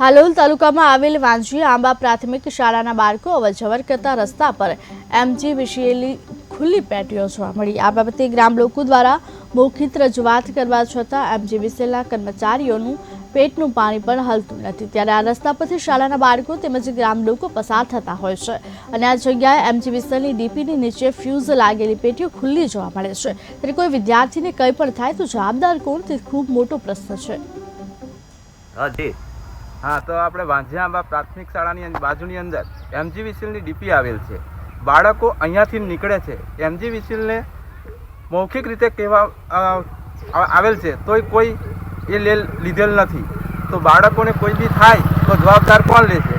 હાલોલ તાલુકામાં આવેલ વાંજી આંબા પ્રાથમિક શાળાના બાળકો અવરજવર કરતા રસ્તા પર એમજી વિશેલી ખુલ્લી પેટીઓ જોવા મળી. આ બાબતે ગ્રામ લોકો દ્વારા મૌખિત રજૂઆત કરવા છતાં એમજી વિસેલના કર્મચારીઓનું પેટનું પાણી પણ હલતું નથી. ત્યારે આ રસ્તા પરથી શાળાના બાળકો તેમજ ગ્રામ લોકો પસાર થતા હોય છે અને આ જગ્યાએ એમજી વિસલની ડીપીની નીચે ફ્યુઝ લાગેલી પેટીઓ ખુલ્લી જોવા મળે છે. ત્યારે કોઈ વિદ્યાર્થીને કંઈ પણ થાય તો જવાબદાર કોણ તે ખૂબ મોટો પ્રશ્ન છે. હા તો આપણે વાંઝિયાંબા પ્રાથમિક શાળાની બાજુની અંદર એમજી વિસિલની ડીપી આવેલ છે. બાળકો અહીંયાથી નીકળે છે. એમજી વિસિલને મૌખિક રીતે કહેવા આવેલ છે. તોય કોઈ એ લે લીધેલ નથી. તો બાળકોને કોઈ બી થાય તો જવાબદાર કોણ લેશે?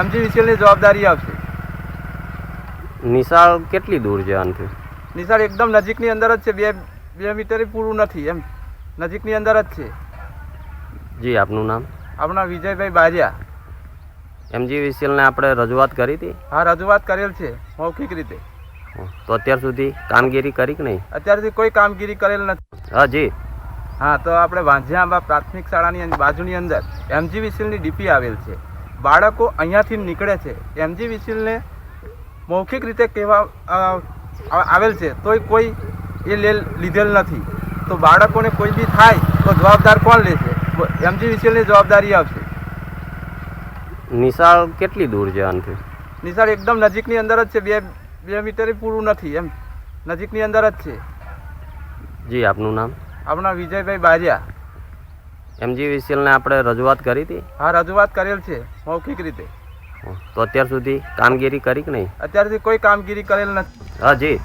એમજી વિસિલની જવાબદારી આવશે. નિશાળ કેટલી દૂર છે આનથી? નિશાળ એકદમ નજીકની અંદર જ છે. બે બે મીટર પૂરું નથી. એમ નજીકની અંદર જ છે. જી આપનું નામ? આપણા વિજયભાઈ બારિયા. એમજી વિસેલને આપણે રજૂઆત કરી હતી? હા રજૂઆત કરેલ છે મૌખિક રીતે. તો અત્યાર સુધી કામગીરી કરી કે નહીં? અત્યારથી કોઈ કામગીરી કરેલ નથી. હા જી. હા તો આપણે વાંઝિયાંબા પ્રાથમિક શાળાની બાજુની અંદર એમજી વિસિલની ડીપી આવેલ છે. બાળકો અહીંયાથી નીકળે છે. એમજી વિસિલને મૌખિક રીતે કહેવા આવેલ છે તોય કોઈ એ લે લીધેલ નથી. તો બાળકોને કોઈ બી થાય તો જવાબદાર કોણ લેશે? એમજી વિસિલની જવાબદારી આવશે નિશાળ કેટલી દૂર છે આનાથી? નિશાળ એકદમ નજીકની અંદર જ છે બે બે મીટર પૂરું નથી એમ. નજીકની અંદર જ છે. જી આપનું નામ? આપણા વિજયભાઈ બારિયા. એમજી વિસેલને આપણે રજૂઆત કરી હતી? હા રજૂઆત કરેલ છે મૌખિક રીતે. તો અત્યાર સુધી કામગીરી કરી કે નહીં? અત્યારથી કોઈ કામગીરી કરેલ નથી. હા જી.